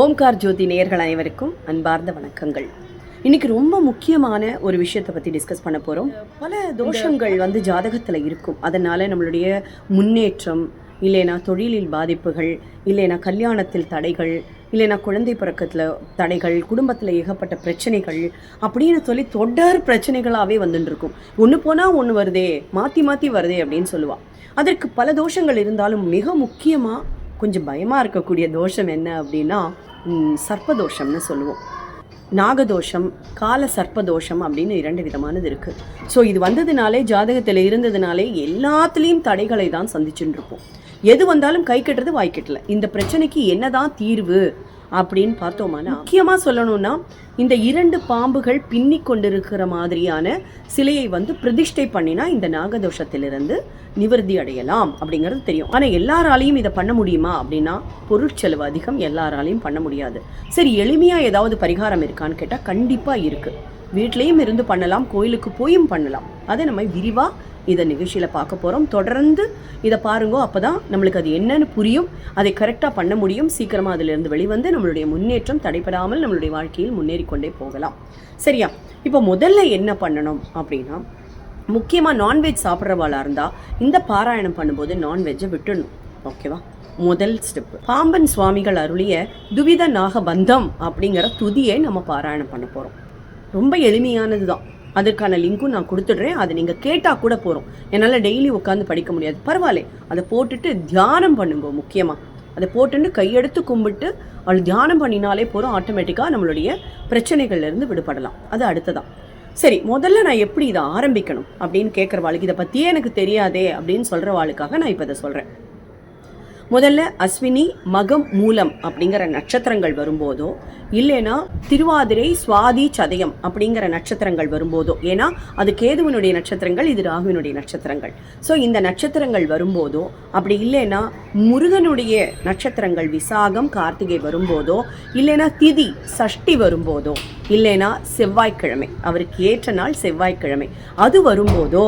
ஓம்கார் ஜோதி நேயர்கள் அனைவருக்கும் அன்பார்ந்த வணக்கங்கள். இன்னைக்கு ரொம்ப முக்கியமான ஒரு விஷயத்தை பற்றி டிஸ்கஸ் பண்ண போகிறோம் பல தோஷங்கள் வந்து ஜாதகத்தில் இருக்கும். அதனால் நம்மளுடைய முன்னேற்றம் இல்லைனா தொழிலில் பாதிப்புகள் இல்லைனா கல்யாணத்தில் தடைகள் இல்லைனா குழந்தை பிறக்கத்தில் தடைகள் குடும்பத்தில் ஏகப்பட்ட பிரச்சனைகள் அப்படின்னு சொல்லி தொடர் பிரச்சனைகளாகவே வந்துட்டுருக்கும் ஒன்று போனால் ஒன்று வருதே மாற்றி மாற்றி வருதே அப்படின்னு சொல்லுவாள் அதற்கு பல தோஷங்கள் இருந்தாலும் மிக முக்கியமாக கொஞ்சம் பயமாக இருக்கக்கூடிய தோஷம் என்ன அப்படின்னா சர்ப்பதோஷம்னு சொல்லுவோம். நாகதோஷம் கால சர்ப்பதோஷம் அப்படின்னு இரண்டு விதமானது இருக்குது ஸோ இது வந்ததுனாலே ஜாதகத்தில் இருந்ததுனாலே எல்லாத்துலேயும் தடைகளை தான் சந்திச்சுட்டு இருப்போம். எது வந்தாலும் கை கட்டுறது வாய் கட்டல. இந்த பிரச்சனைக்கு என்னதான் தீர்வு? அப்படின்னு பார்த்தோம்னா முக்கியமாக சொல்லணும்னா இந்த இரண்டு பாம்புகள் பின்னி கொண்டிருக்கிற மாதிரியான சிலையை வந்து பிரதிஷ்டை பண்ணினா இந்த நாகதோஷத்திலிருந்து நிவர்த்தி அடையலாம் அப்படிங்கிறது தெரியும். ஆனால் எல்லாராலையும் இதை பண்ண முடியுமா அப்படின்னா பொருட்செலவு அதிகம் எல்லாராலையும் பண்ண முடியாது. சரி எளிமையாக ஏதாவது பரிகாரம் இருக்கான்னு கேட்டால் கண்டிப்பாக இருக்குது வீட்லேயும் இருந்து பண்ணலாம் கோயிலுக்கு போயும் பண்ணலாம். அதை நம்ம விரிவாக இதை நிகழ்ச்சியில் பார்க்க போகிறோம் தொடர்ந்து இதை பாருங்கோ அப்போ தான் நம்மளுக்கு அது என்னன்னு புரியும். அதை கரெக்டாக பண்ண முடியும். சீக்கிரமாக அதிலிருந்து வெளிவந்து நம்மளுடைய முன்னேற்றம் தடைபடாமல் நம்மளுடைய வாழ்க்கையில் முன்னேறி கொண்டே போகலாம். சரியா? இப்போ முதல்ல என்ன பண்ணணும் அப்படின்னா முக்கியமாக நான்வெஜ் சாப்பிட்றவாளாக இருந்தால் இந்த பாராயணம் பண்ணும்போது நான்வெஜ்ஜை விட்டுடணும். ஓகேவா முதல் ஸ்டெப் பாம்பன் சுவாமிகள் அருளிய துவித நாகபந்தம் அப்படிங்கிற துதியை நம்ம பாராயணம் பண்ண போகிறோம் ரொம்ப எளிமையானது தான் அதற்கான லிங்க்கும் நான் கொடுத்துடுறேன். அதை நீங்கள் கேட்டால் கூட போகிறோம் என்னால் டெய்லி உட்காந்து படிக்க முடியாது. பரவாயில்ல. அதை போட்டுட்டு தியானம் பண்ணுங்க முக்கியமாக அதை போட்டுட்டு கையெடுத்து கும்பிட்டு அவள் தியானம் பண்ணினாலே போகிறோம் ஆட்டோமேட்டிக்காக நம்மளுடைய பிரச்சனைகள்லேருந்து விடுபடலாம். அது அடுத்ததான். சரி முதல்ல நான் எப்படி இதை ஆரம்பிக்கணும் அப்படின்னு கேட்குறவாளுக்கு இதை பற்றியே எனக்கு தெரியாதே அப்படின்னு சொல்கிறவாளுக்காக நான் இப்போ இதை சொல்கிறேன் முதல்ல அஸ்வினி மகம் மூலம் அப்படிங்கிற நட்சத்திரங்கள் வரும்போதோ இல்லைனா திருவாதிரை சுவாதி சதயம் அப்படிங்கிற நட்சத்திரங்கள் வரும்போதோ ஏன்னா அது கேதுவனுடைய நட்சத்திரங்கள் இது ராகுவினுடைய நட்சத்திரங்கள். ஸோ இந்த நட்சத்திரங்கள் வரும்போதோ அப்படி இல்லைன்னா முருகனுடைய நட்சத்திரங்கள் விசாகம் கார்த்திகை வரும்போதோ இல்லைனா திதி சஷ்டி வரும்போதோ இல்லைனா செவ்வாய்க்கிழமை அவருக்கு ஏற்ற நாள் செவ்வாய்க்கிழமை. அது வரும்போதோ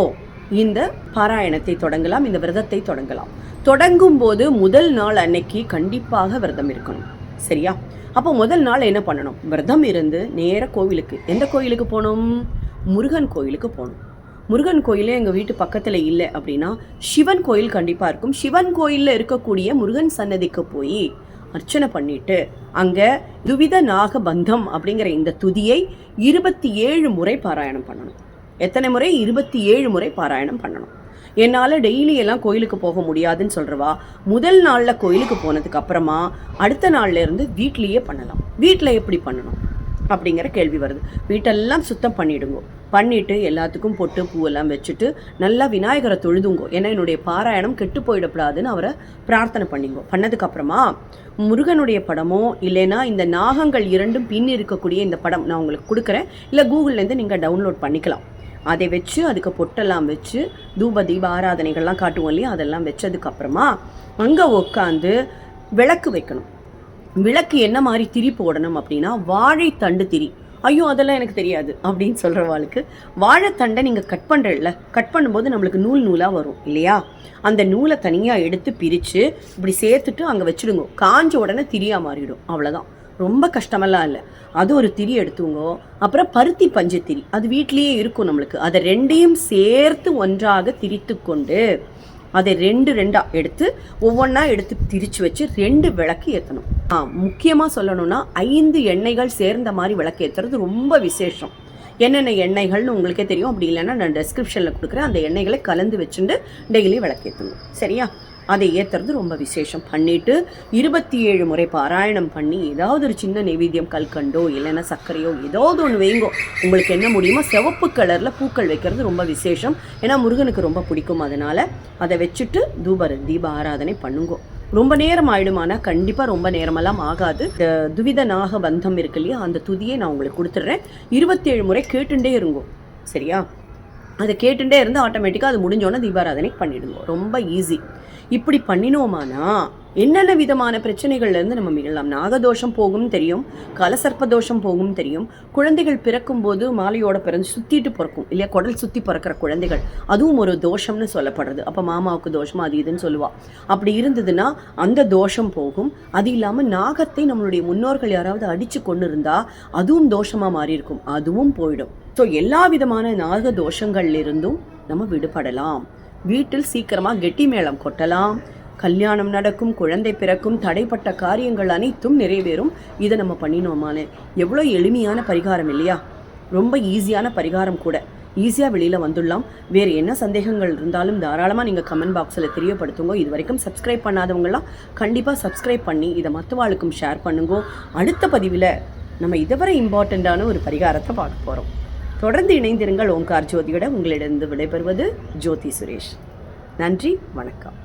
இந்த பாராயணத்தை தொடங்கலாம் இந்த விரதத்தை தொடங்கலாம். தொடங்கும் போது முதல் நாள் அன்னைக்கு கண்டிப்பாக விரதம் இருக்கணும். சரியா? அப்போ முதல் நாள் என்ன பண்ணணும்? விரதம் இருந்து நேர கோவிலுக்கு. எந்த கோயிலுக்கு போகணும்? முருகன் கோயிலுக்கு போகணும். முருகன் கோயிலே எங்கள் வீட்டு பக்கத்தில் இல்லை அப்படின்னா சிவன் கோயில் கண்டிப்பாக இருக்கும். சிவன் கோயிலில் இருக்கக்கூடிய முருகன் சன்னதிக்கு போய் அர்ச்சனை பண்ணிட்டு அங்கே துவித நாகபந்தம் அப்படிங்கிற இந்த துதியை இருபத்தி ஏழு முறை பாராயணம் பண்ணணும். எத்தனை முறை? இருபத்தி ஏழு முறை பாராயணம் பண்ணணும். என்னால் டெய்லி எல்லாம் கோயிலுக்கு போக முடியாதுன்னு சொல்கிறவா முதல் நாளில் கோயிலுக்கு போனதுக்கு அப்புறமா அடுத்த நாள்லேருந்து வீட்லேயே பண்ணலாம். வீட்டில் எப்படி பண்ணணும்? அப்படிங்கிற கேள்வி வருது. வீட்டெல்லாம் சுத்தம் பண்ணிடுங்கோ. பண்ணிட்டு எல்லாத்துக்கும் பொட்டு பூவெல்லாம் வச்சுட்டு நல்லா விநாயகரை தொழுதுங்கோ. ஏன்னா என்னுடைய பாராயணம் கெட்டு போயிடக்கூடாதுன்னு அவரை பிரார்த்தனை பண்ணிங்கோ. பண்ணதுக்கப்புறமா முருகனுடைய படமோ இல்லைன்னா இந்த நாகங்கள் இரண்டும் பின் இருக்கக்கூடிய இந்த படம் நான் உங்களுக்கு கொடுக்குறேன். இல்லை கூகுள்லேருந்து நீங்கள் டவுன்லோட் பண்ணிக்கலாம். அதை வச்சு அதுக்கு பொட்டெல்லாம் வச்சு தூப தீப ஆராதனைகள்லாம் காட்டுவோம் இல்லையா? அதெல்லாம் வச்சதுக்கப்புறமா அங்கே உட்காந்து விளக்கு வைக்கணும். விளக்கு என்ன மாதிரி திரி போடணும் அப்படின்னா வாழைத்தண்டு திரி. ஐயோ அதெல்லாம் எனக்கு தெரியாது அப்படின்னு சொல்கிறவாளுக்கு வாழைத்தண்டை நீங்கள் கட் பண்ணுறல கட் பண்ணும்போது நம்மளுக்கு நூல் நூலாக வரும் இல்லையா? அந்த நூலை தனியாக எடுத்து பிரித்து இப்படி சேர்த்துட்டு அங்கே வச்சுடுங்க. காஞ்ச உடனே திரியாக மாறிடும். அவ்வளோதான் ரொம்ப கஷ்டமெல்லாம் இல்லை. அது ஒரு திரி எடுத்துங்கோ. அப்புறம் பருத்தி பஞ்சு திரி. அது வீட்லேயே இருக்கும் நம்மளுக்கு. அதை ரெண்டையும் சேர்த்து ஒன்றாக திரித்து கொண்டு அதை ரெண்டு ரெண்டாக எடுத்து ஒவ்வொன்றா எடுத்து திரிச்சு வச்சு ரெண்டு விளக்கு ஏற்றணும் ஆ முக்கியமாக சொல்லணும்னா ஐந்து எண்ணெய்கள் சேர்ந்த மாதிரி விளக்கு ஏற்றுறது ரொம்ப விசேஷம். என்னென்ன எண்ணெய்கள்னு உங்களுக்கே தெரியும். அப்படி இல்லைன்னா நான் டெஸ்கிரிப்ஷனில் கொடுக்குறேன். அந்த எண்ணெய்களை கலந்து வச்சுட்டு டெய்லி விளக்கேற்றணும் சரியா? அதை ஏற்றுறது ரொம்ப விசேஷம். பண்ணிட்டு இருபத்தி ஏழு முறை பாராயணம் பண்ணி ஏதாவது ஒரு சின்ன நைவேத்தியம் கல்கண்டோ இல்லைன்னா சர்க்கரையோ ஏதாவது ஒன்று வைங்கோ. உங்களுக்கு என்ன முடியுமோ சிவப்பு கலரில் பூக்கள் வைக்கிறது ரொம்ப விசேஷம். ஏன்னா முருகனுக்கு ரொம்ப பிடிக்கும். அதனால் அதை வச்சுட்டு தூபர் தீப ஆராதனை பண்ணுங்கோ. ரொம்ப நேரம் ஆயிடுமானா? கண்டிப்பாக ரொம்ப நேரமெல்லாம் ஆகாது. இந்த துவித நாக பந்தம் இருக்கு இல்லையா? அந்த துதியை நான் உங்களுக்கு கொடுத்துட்றேன். இருபத்தேழு முறை கேட்டுட்டே இருங்கோ. சரியா? அதை கேட்டுட்டே இருந்து ஆட்டோமேட்டிக்காக அது முடிஞ்சோன்னே தீபாராதனை பண்ணிடுவோம். ரொம்ப ஈஸி இப்படி பண்ணினோமானா என்னென்ன விதமான பிரச்சனைகள்லேருந்து நம்ம மீளலாம்? நாகதோஷம் போகும் தெரியும் கலசர்ப்ப தோஷம் போகும் தெரியும். குழந்தைகள் பிறக்கும் போது மாலையோட பிறந்து சுற்றிட்டு பிறக்கும். இல்லையா குடல் சுற்றி பிறக்கிற குழந்தைகள். அதுவும் ஒரு தோஷம்னு சொல்லப்படுறது. அப்போ மாமாவுக்கு தோஷம் அது இதுன்னு சொல்லுவா. அப்படி இருந்ததுன்னா அந்த தோஷம் போகும். அது இல்லாமல் நாகத்தை நம்மளுடைய முன்னோர்கள் யாராவது அடித்து கொண்டு இருந்தால் அதுவும் தோஷமாக மாறி இருக்கும் அதுவும் போயிடும். ஸோ எல்லா விதமான நாக தோஷங்கள்லிருந்தும் நம்ம விடுபடலாம். வீட்டில் சீக்கிரமாக கெட்டி மேளம் கொட்டலாம். கல்யாணம் நடக்கும் குழந்தை பிறக்கும் தடைப்பட்ட காரியங்கள் அனைத்தும் நிறைவேறும். இதை நம்ம பண்ணினோமானே எவ்வளோ எளிமையான பரிகாரம் இல்லையா? ரொம்ப ஈஸியான பரிகாரம் கூட. ஈஸியாக வெளியில் வந்துடலாம். வேறு என்ன சந்தேகங்கள் இருந்தாலும் தாராளமாக நீங்கள் கமெண்ட் பாக்ஸில் தெரியப்படுத்துங்க. இது வரைக்கும் சப்ஸ்கிரைப் பண்ணாதவங்களாம் கண்டிப்பாக சப்ஸ்கிரைப் பண்ணி இதை மற்றவாளுக்கும் ஷேர் பண்ணுங்க. அடுத்த பதிவில் நம்ம இதுவரை இம்பார்ட்டண்ட்டான ஒரு பரிகாரத்தை பார்க்க போகிறோம் தொடர்ந்து இணைந்திருங்கள் ஓம்கார் ஜோதியுடன் உங்களிடம் விடைபெறுவது ஜோதி சுரேஷ். நன்றி வணக்கம்.